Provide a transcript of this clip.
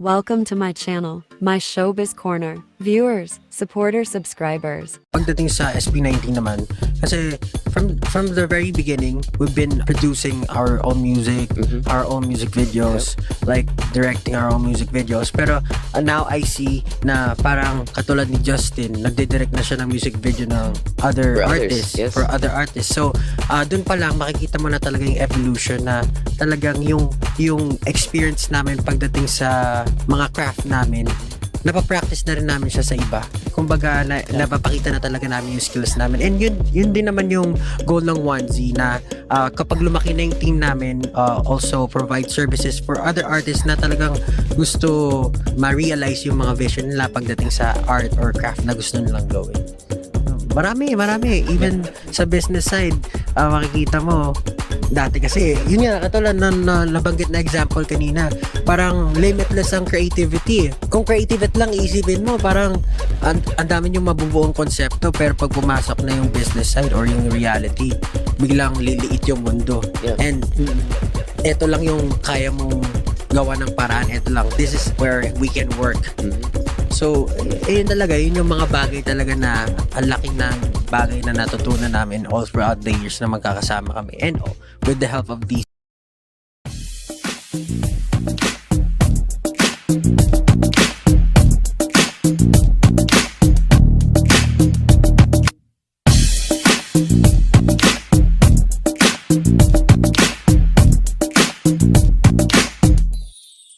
Welcome to my channel, my showbiz corner. Viewers, supporters, subscribers. Pagdating sa SB19 naman, kasi from from the very beginning, we've been producing our own music, our own music videos, like directing our own music videos. Pero uh, now I see na parang katulad ni Justin, nagdidirect na siya ng music video ng other For others, artists, yes. for other artists. So, uh, dun pa lang makikita mo na talaga yung evolution na talagang yung yung experience namin pagdating sa mga craft namin napapractice na rin namin siya sa iba. Kumbaga, na, napapakita na talaga namin yung skills namin. And yun, yun din naman yung goal ng 1Z na ah, kapag lumaki na yung team namin, ah, also provide services for other artists na talagang gusto ma-realize yung mga vision nila pagdating sa art or craft na gusto nilang gawin. Marami, marami. Even sa business side, ah, makikita mo, dati kasi, yun nga, katulad na, na nabanggit na example kanina, parang limitless ang creativity. Kung creative lang isipin mo, parang ang, ang dami yung mabubuong konsepto, pero pag pumasok na yung business side or yung reality, biglang liliit yung mundo. Yeah. And eto lang yung kaya mong gawa ng paraan, eto lang. This is where we can work. So, eh, yun talaga, yun yung mga bagay talaga na ang laking ng bagay na natutunan namin all throughout the years na magkakasama kami. And all, with the help of these thank you